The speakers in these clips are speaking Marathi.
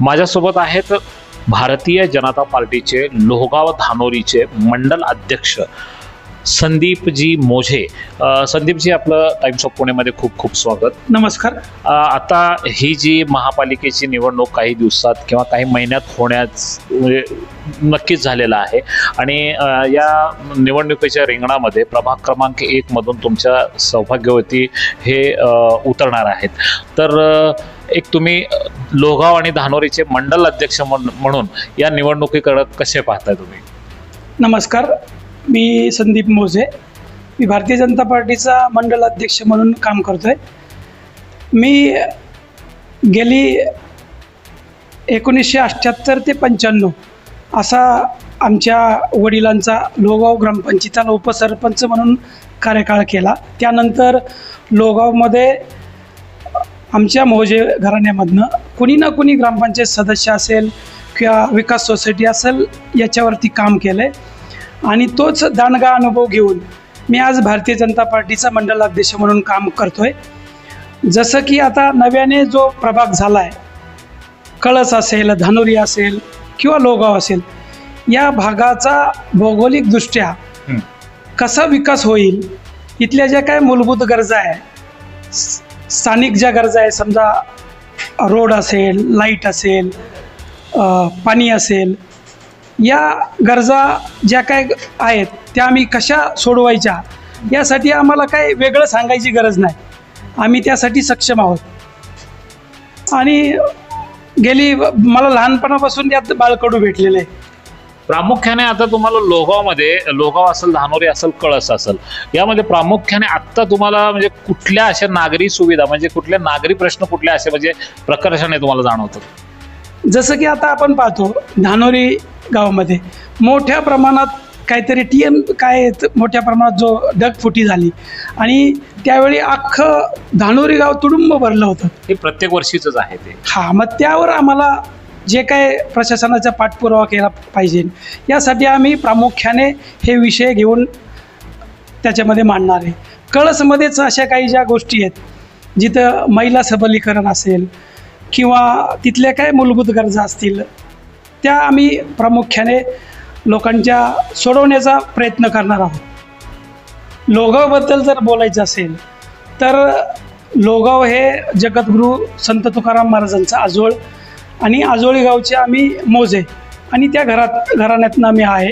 माझ्यासोबत आहेत भारतीय जनता पार्टीचे लोहगाव धानोरीचे मंडल अध्यक्ष संदीपजी मोझे. संदीपजी आपलं टाइम्स ऑफ पुणेमध्ये खूप खूप स्वागत. नमस्कार. आता ही जी महापालिकेची निवडणूक काही दिवसात किंवा काही महिन्यात होण्यास म्हणजे नक्कीच झालेला आहे. आणि या निवडणुकीच्या रिंगणामध्ये प्रभाग क्रमांक एक मधून तुमच्या सौभाग्यवती हे उतरणार आहेत. तर एक तुम्ही लोगाव आणि धानोरीचे मंडल अध्यक्ष म्हणून या निवडणुकीकडे कसे पाहताय तुम्ही? नमस्कार. मी संदीप मोजे मी भारतीय जनता पार्टीचा मंडल अध्यक्ष म्हणून काम करतोय. मी गेली एकोणीसशे अठ्ठ्याहत्तर ते पंच्याण्णव असा आमच्या वडिलांचा लोगाव ग्रामपंचायतीला उपसरपंच म्हणून कार्यकाळ केला. त्यानंतर लोगावमध्ये आमच्या मोजे घराण्यामधनं कुणी ना कुणी ग्रामपंचायत सदस्य असेल किंवा विकास सोसायटी असेल याच्यावरती काम केलं आहे आणि तोच दांडगा अनुभव घेऊन मी आज भारतीय जनता पार्टीचा मंडल अध्यक्ष म्हणून काम करतोय जसं की आता नव्याने जो प्रभाग झाला आहे कळस असेल धानोरी असेल किंवा लोगाव असेल या भागाचा भौगोलिकदृष्ट्या. कसा विकास होईल इथल्या ज्या काय मूलभूत गरजा आहे स्थानिक ज्या गरजा आहे समजा रोड असेल लाइट असेल पाणी असेल या गरजा ज्या काय आहेत त्या आम्ही कशा सोडवायच्या यासाठी आम्हाला काय वेगळं सांगायची गरज नाही. आम्ही त्यासाठी सक्षम आहोत. आणि गेली मला लहानपणापासून यात बाळकडू भेटलेलं. आहे प्रामुख्याने आता तुम्हाला लोहगावमध्ये लोहगाव असेल धानोरी असेल कळस असेल यामध्ये प्रामुख्याने आत्ता तुम्हाला म्हणजे कुठल्या अशा नागरी सुविधा म्हणजे कुठले नागरी प्रश्न कुठले असे म्हणजे प्रकर्षाने तुम्हाला जाणवतात? जसं की आता आपण पाहतो धानोरी गावामध्ये मोठ्या प्रमाणात काहीतरी टी एम काय मोठ्या प्रमाणात जो ढगफुटी झाली आणि त्यावेळी अख्खं धानोरी गाव तुडुंब भरलं होतं. हे प्रत्येक वर्षीच आहे ते. हा मग त्यावर आम्हाला जे काय प्रशासनाचा पाठपुरावा केला पाहिजे यासाठी आम्ही प्रामुख्याने हे विषय घेऊन त्याच्यामध्ये मांडणार आहे. कळसमध्येच अशा काही ज्या गोष्टी आहेत जिथं महिला सबलीकरण असेल किंवा तिथल्या काय मूलभूत गरजा असतील त्या आम्ही प्रामुख्याने लोकांच्या सोडवण्याचा प्रयत्न करणार आहोत. लोगावबद्दल जर बोलायचं असेल तर लोगाव हे जगद्गुरू संत तुकाराम महाराजांचं आजोळ आणि आजोळी गावचे आम्ही मोजे. आणि त्या घरात घराण्यातनं आम्ही आहे.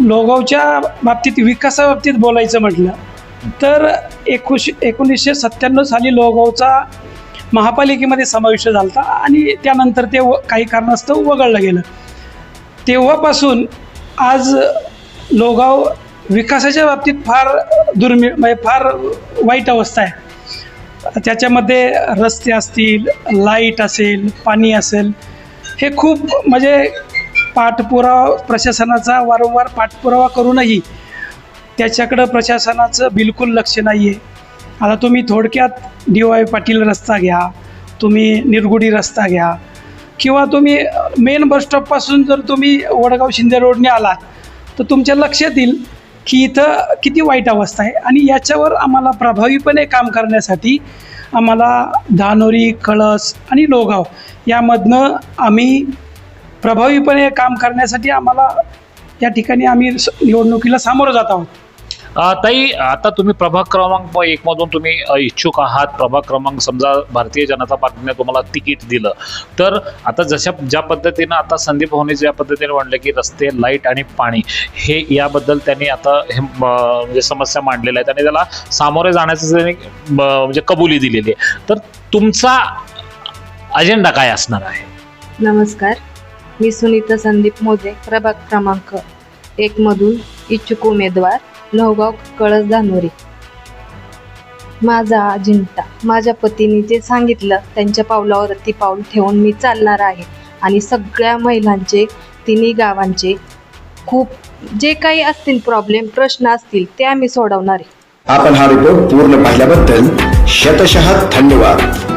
लोगावच्या बाबतीत विकासाबाबतीत बोलायचं म्हटलं तर एकोश एकोणीसशे सत्त्याण्णव साली लोगावचा महापालिकेमध्ये समाविष्ट झाला होता आणि त्यानंतर ते व काही कारणास्तव वगळलं गेलं. तेव्हापासून आज लोगाव विकासाच्या बाबतीत फार दुर्मिळ म्हणजे फार वाईट अवस्था आहे. त्याच्यामध्ये रस्ते असतील लाइट असेल पाणी असेल हे खूप म्हणजे पाठपुरावा प्रशासनाचा वारंवार पाठपुरावा करूनही त्याच्याकडं प्रशासनाचं बिलकुल लक्ष नाही आहे आता तुम्ही थोडक्यात डी वाय पाटील रस्ता घ्या तुम्ही निरगुडी रस्ता घ्या किंवा तुम्ही मेन बसस्टॉपपासून जर तुम्ही वडगाव शिंदे रोडने आलात तर तुमच्या लक्षात येईल की इथं किती वाईट अवस्था आहे. आणि याच्यावर आम्हाला प्रभावीपणे काम करण्यासाठी आम्हाला धानोरी कळस आणि लोगाव यामधनं आम्ही प्रभावीपणे काम करण्यासाठी आम्हाला या ठिकाणी आम्ही स- निवडणुकीला सामोरं जात आहोत. ताई आता तुम्ही प्रभाग क्रमांक एक मधून तुम्ही इच्छुक आहात. प्रभाग क्रमांक समजा भारतीय जनता पार्टीने तुम्हाला तिकीट दिलं. तर आता जशा ज्या पद्धतीनं आता संदीप होणे ज्या पद्धतीने म्हणलं की रस्ते लाइट आणि पाणी हे याबद्दल त्यांनी आता हे म्हणजे समस्या मांडलेल्या आहेत आणि त्याला सामोरे जाण्याचं त्यांनी म्हणजे कबुली दिलेली आहे. तर तुमचा अजेंडा काय असणार आहे? नमस्कार. मी सुनीता संदीप मोजे प्रभाग क्रमांक एक मधून इच्छुक उमेदवार. लोहगाव कळस धानोरी माझा अजिंठा माझ्या पतीने जे सांगितलं त्यांच्या पावलावरती पाऊल ठेवून मी चालणार आहे. आणि सगळ्या महिलांचे तिन्ही गावांचे खूप जे काही असतील प्रॉब्लेम प्रश्न असतील ते आम्ही सोडवणार आहे. आपण हा रिपोर्ट पूर्ण पाहिल्याबद्दल शतशः धन्यवाद.